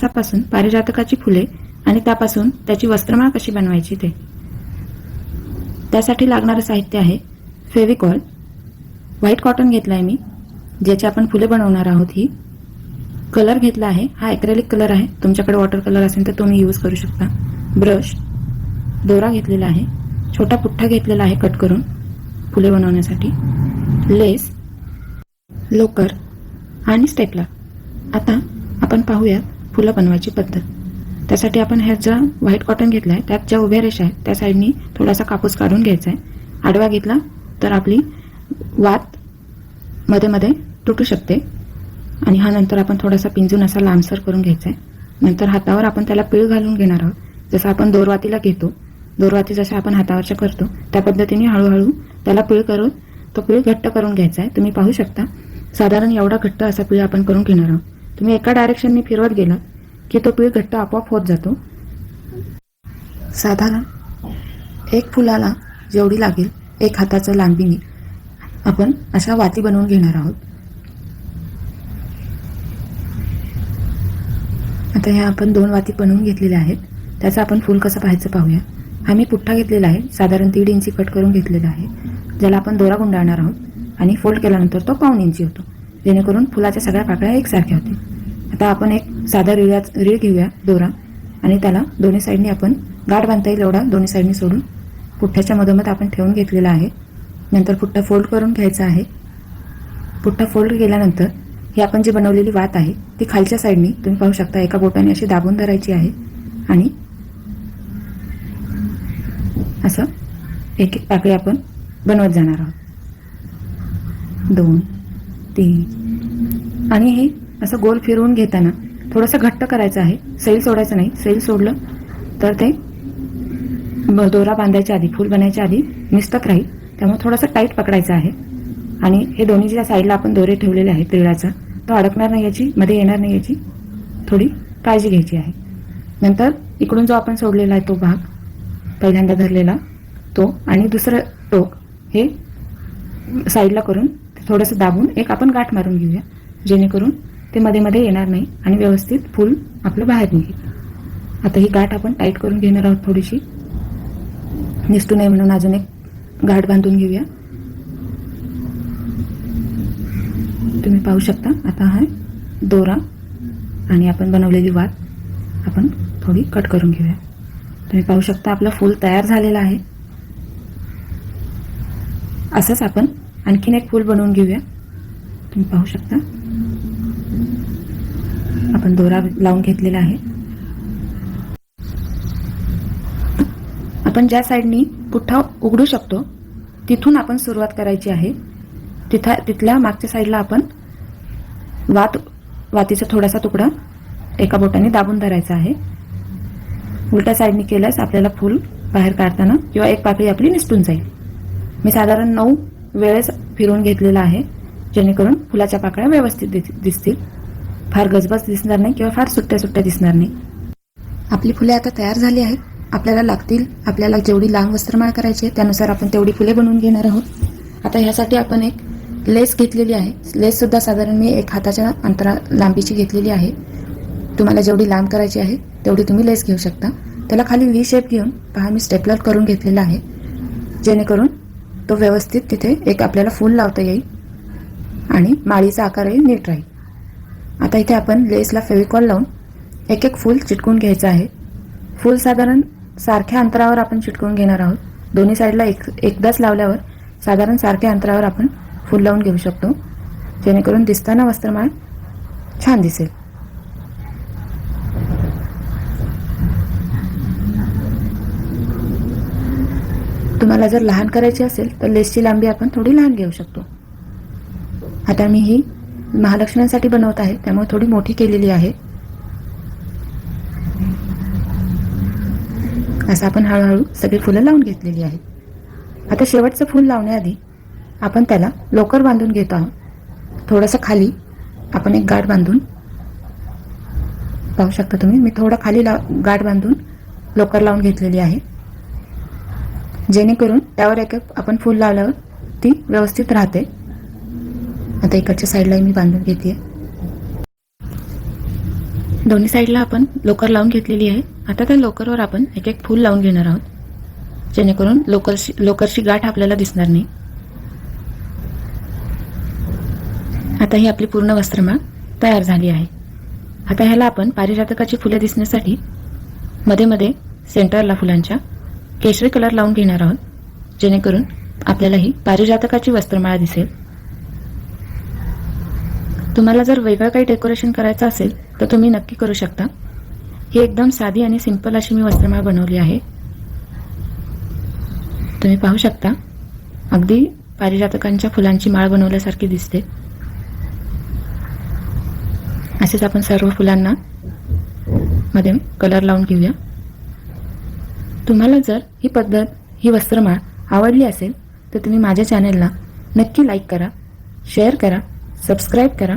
कापसापासून पारिजातकाची फुले आणि त्यापासून त्याची वस्त्रमाळ कशी बनवायची ते. त्यासाठी लागणारं साहित्य आहे फेविकॉल. व्हाईट कॉटन घेतला आहे मी. ज्याची आपण फुले बनवणार आहोत ही. कलर घेतला आहे. हा ॲक्रेलिक कलर आहे. तुमच्याकडे वॉटर कलर असेल तर तुम्ही यूज करू शकता. ब्रश. दोरा घेतलेला आहे. छोटा पुठ्ठा घेतलेला आहे कट करून फुले बनवण्यासाठी. लेस. लोकर. आणि स्टेपलर. आता आपण पाहूयात फुलं बनवायची पद्धत. त्यासाठी आपण ह्या ज्या व्हाईट कॉटन घेतला आहे त्यात ज्या उभ्या रेषा आहेत त्या साईडनी थोडासा कापूस काढून घ्यायचा आहे आडवा घेतला तर आपली वात मध्ये मध्ये तुटू शकते. आणि हा नंतर आपण थोडासा पिंजून असा लांबसर करून घ्यायचा आहे नंतर हातावर आपण त्याला पीळ घालून घेणार आहोत. जसं आपण दोरवातीला घेतो दोरवाती जशा आपण हातावरच्या करतो त्या पद्धतीने हळूहळू त्याला पीळ करून तो पीळ घट्ट करून घ्यायचा आहे तुम्ही पाहू शकता साधारण एवढा घट्ट असा पीळ आपण करून घेणार आहोत. तुम्ही एका डायरेक्शनने फिरवत गेलात की तो पीळ घट्ट आपोआप होत जातो. साधारण एक फुलाला जेवढी लागेल एक हाताचं लांबीने आपण अशा वाती बनवून घेणार आहोत. आता ह्या आपण दोन वाती बनवून घेतलेल्या आहेत. त्याचं आपण फूल कसं पाहायचं पाहूया. हा मी पुठ्ठा घेतलेला आहे. साधारण दीड इंची कट करून घेतलेला आहे. ज्याला आपण दोरा गुंडाळणार आहोत. आणि फोल्ड केल्यानंतर तो पाऊन इंची होतो. जेणेकरून फुलाच्या सगळ्या पाकळ्या एकसारख्या होतील. आता आपण एक साधा रिळ्या रीळ घेऊया दोरा. आणि त्याला दोन्ही साईडनी आपण गाठ बांधता येईल एवढा दोन्ही साईडनी सोडून. पुठ्ठ्याच्या मधोमध आपण ठेवून घेतलेला आहे. नंतर पुठ्ठा फोल्ड करून घ्यायचा आहे. पुठ्ठा फोल्ड केल्यानंतर ही आपण जी बनवलेली वात आहे ती खालच्या साईडनी तुम्ही पाहू शकता एका बोटाने अशी दाबून धरायची आहे. आणि असं एक एक पाकळी आपण बनवत जाणार आहोत. दोन तीन. आणि हे असं गोल फिरवून घेताना थोडंसं घट्ट करायचं आहे. सैल सोडायचं नाही. सैल सोडलं तर ते दोरा बांधायच्या आधी फूल बनायच्या आधी निस्तक राहील. त्यामुळे थोडंसं टाईट पकडायचं आहे. आणि हे दोन्ही ज्या साईडला आपण दोरे ठेवलेले आहेत तिळाचा तो अडकणार नाही याची मध्ये येणार नाही याची थोडी काळजी घ्यायची आहे. नंतर इकडून जो आपण सोडलेला आहे तो भाग पहिल्यांदा धरलेला तो आणि दुसरं टोक हे साईडला करून थोडंसं दाबून एक आपण गाठ मारून घेऊया. जेणेकरून ते मध्ये मध्ये येणार नाही आणि व्यवस्थित फूल आपलं बाहेर निघेल. आता ही गाठ आपण टाईट करून घेणार आहोत थोडीशी. निसटू नये म्हणून अजून एक गाठ बांधून घेऊया. तुम्ही पाहू शकता आता हा दोरा आणि आपण बनवलेली वात आपण थोडी कट करून घेऊया. तुम्ही पाहू शकता आपलं फूल तयार झालेलं आहे. असंच आपण आणखीन एक फूल बनवून घेऊया. तुम्ही पाहू शकता. आपण दोरा लावून घेतलेला आहे. आपण ज्या साईडनी पुठ्ठा उघडू शकतो तिथून आपण सुरुवात करायची आहे. तिथा तिथल्या मागच्या साईडला आपण वात वातीचा थोडासा तुकडा एका बोटाने दाबून धरायचा आहे. उलट्या साईडने केल्यास आपल्याला फूल बाहेर काढताना किंवा एक पाकळी आपली निसटून जाईल. मी साधारण नऊ वेळेस फिरवून घेतलेला आहे जेणेकरून फुलाच्या पाकळ्या व्यवस्थित दिसतील. फार गजबज दिसणार नाही किंवा फार सुट्ट्या सुट्ट्या दिसणार नाही. आपली फुले आता तयार झाली आहेत. आपल्याला लागतील. आपल्याला जेवढी लांब वस्त्रमाळ करायची आहे त्यानुसार आपण तेवढी फुले बनवून घेणार आहोत. आता ह्यासाठी आपण एक लेस घेतलेली आहे. लेससुद्धा साधारण मी एक हाताच्या अंतरा लांबीची घेतलेली आहे. तुम्हाला जेवढी लांब करायची आहे तेवढी तुम्ही लेस घेऊ शकता. त्याला खाली व्ही शेप घेऊन पहा मी स्टेपलर करून घेतलेला आहे. जेणेकरून तो व्यवस्थित तिथे एक आपल्याला फूल लावता येईल आणि माळीचा आकारही नीट राहील. आता इथे आपण लेसला फेविकॉल लावून एक एक फूल चिटकून घ्यायचं आहे. फूल साधारण सारख्या अंतरावर आपण चिटकवून घेणार आहोत. दोन्ही साईडला एक एकदाच लावल्यावर साधारण सारख्या अंतरावर आपण फूल लावून घेऊ शकतो. जेणेकरून दिसताना वस्त्रमाळ छान दिसेल. तुम्हाला जर लहान करायची असेल तर लेसची लांबी आपण थोडी लहान घेऊ शकतो. आता मी ही महालक्ष्म्यांसाठी बनवत आहे त्यामुळे थोडी मोठी केलेली आहे. असं आपण हळूहळू सगळी फुलं लावून घेतलेली आहेत. आता शेवटचं फूल लावण्याआधी आपण त्याला लोकर बांधून घेतो आहोत. थोडंसं खाली आपण एक गाठ बांधून पाहू शकता तुम्ही मी थोडं खाली लाव गाठ बांधून लोकर लावून घेतलेली आहे. जेणेकरून त्यावर एक एक आपण फूल लावल्यावर ती व्यवस्थित राहते. आता इकडच्या साईडला मी बांधून घेते. दोन्ही साईडला आपण लोकर लावून घेतलेली आहे. आता त्या लोकरवर आपण एक एक फूल लावून घेणार आहोत. जेणेकरून लोकरशी लोकरची गाठ आपल्याला दिसणार नाही. आता ही आपली पूर्ण वस्त्रमाळ तयार झाली आहे. आता ह्याला आपण पारिजातकाची फुले दिसण्यासाठी मध्ये मध्ये सेंटरला फुलांच्या केशरी कलर लावून घेणार आहोत. जेणेकरून आपल्याला ही पारिजातकाची वस्त्रमाळा दिसेल. तुम्हाला जर वेगळं काही डेकोरेशन करायचं असेल तर तुम्ही नक्की करू शकता. ही एकदम साधी आणि सिंपल अशी मी वस्त्रमाळ बनवली आहे. तुम्ही पाहू शकता अगदी पारिजातकांच्या फुलांची माळ बनवल्यासारखी दिसते. असेच आपण सर्व फुलांना मध्ये कलर लावून घेऊया. तुम्हाला जर ही पद्धत ही वस्त्रमाळ आवडली असेल तर तुम्ही माझ्या चॅनेलला नक्की लाईक करा शेअर करा सबस्क्राईब करा.